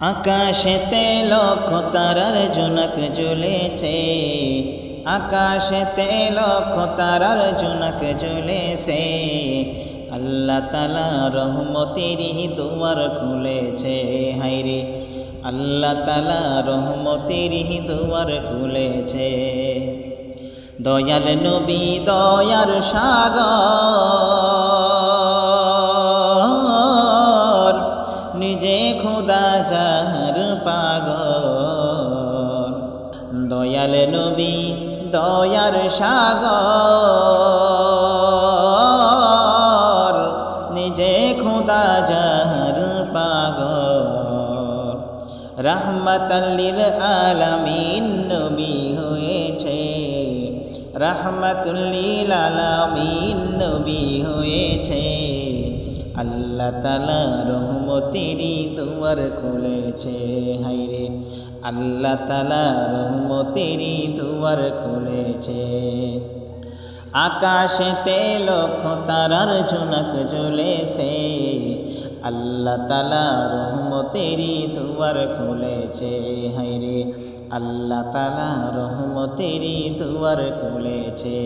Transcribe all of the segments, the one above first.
আকাশেতে লক্ষ তারার জোনাক জ্বলেছে। আকাশেতে লক্ষ তারার জোনাক জ্বলেছে। আল্লাহ তালা রহমতেরই দুয়ার খুলেছে। হাইরে আল্লাহ তালা রহমতেরই দুয়ার খুলেছে। দয়াল নবী, দয়ার সাগর। দয়াল নবী, দয়ার সাগর, নিজে খোদা যাহার পাগল রহমতাল্লিল আলামিন নবী হয়েছে রহমতুল্লিল আলামিন নবী হয়েছে। আল্লাহ তালা রহমতেরই দুয়ার খুলেছে হাইরে আল্লাহ তালা রহমতেরই দুয়ার খুলেছে। আকাশেতে লক্ষ তারার ঝুনক জ্বলেছে। আল্লাহ তালা রহমতেরই দুয়ার খুলেছে। হাইরে আল্লাহ তালা রহমতেরই দুয়ার খুলেছে।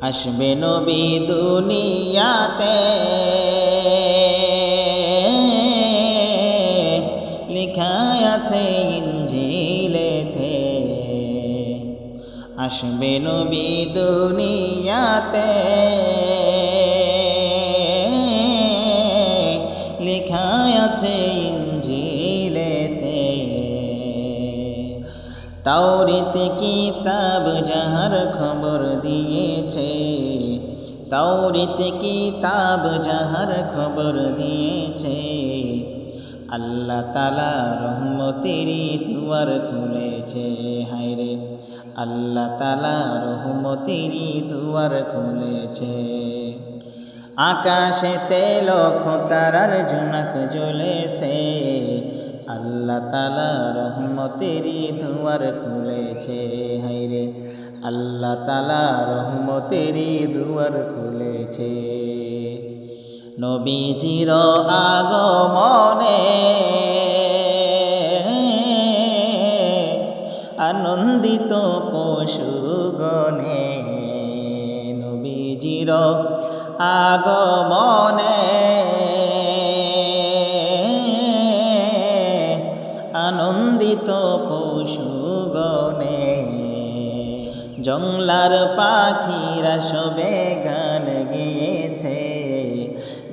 আসবে নবী দুনিয়াতে। আসবে নবী দুনিয়াতে। লেখায় আছে ইঞ্জিলেতে। তাওরিত কিতাব যাহার খবর দিয়েছে। তাওরিত কিতাব যাহার খবর দিয়েছে। আল্লাহ তালা রহমতেরই দুয়ার খুলেছে, হায়রে। আল্লাহ তালা রহমতেরই দুয়ার খুলেছে। আকাশেতে লক্ষ তারার জুনক জ্বলেছে। আল্লাহ তালা রহমতেরই দুয়ার খুলেছে হাইরে আল্লাহ তালা রহমতেরই দুয়ার খুলেছে। নবীজির আগমনে আনন্দিত পশুগণে নবীজির আগমনে। আনন্দিত পশুগণে জংলার পাখিরা সবে গান গেয়েছে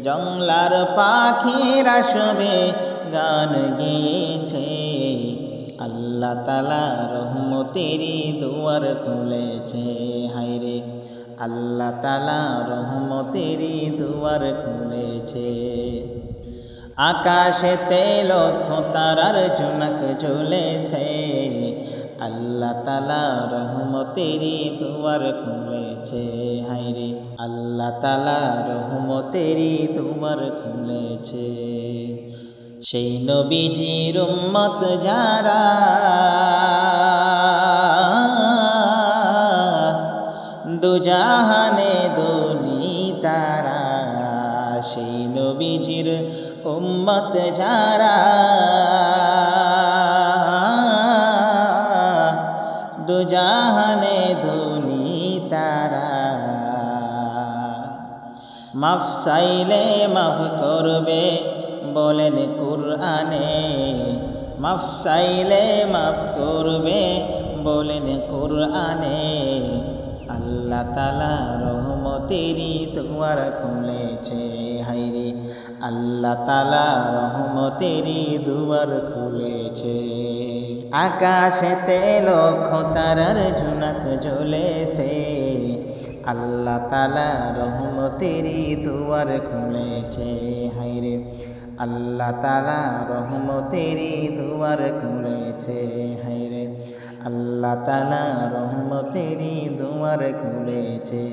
জংলার পাখিরা সবে গান গেয়েছে। আল্লাহ তালা রহমতেরই দুয়ার খুলেছে। হাইরে আল্লাহ তালা রহমতেরই দুয়ার খুলেছে। আকাশেতে লক্ষ তারার জনক জ্বলেছে। আল্লাহ তালা রহমতেরই দুয়ার খুলেছে হাইরে আল্লাহ তালা রহমতেরই দুয়ার খুলেছে। সেই নবীজির উম্মত যারা দুজাহানে দনি তারা, সেই নবীজির উম্মত যারা দুজাহানে ধুনি তারা। মাফ চাইলে মাফ করবে বলেন কুরআনে। মাফ চাইলে মাফ করবে বলেন কুরআনে। আল্লাহ তালা রহমতেরই দুয়ার খুলেছে হাইরে আল্লাহ তালা রহমতেরই দুয়ার খুলেছে। আকাশেতে লক্ষ তারার ঝুনক জ্বলেছে। আল্লাহ তালা রহমতেরই দুয়ার খুলেছে হাইরে আল্লাহ তালা রহমতেরই দুয়ার খুলেছে হাইরে আল্লাহ তালা রহমতেরই দুয়ার খুলেছে।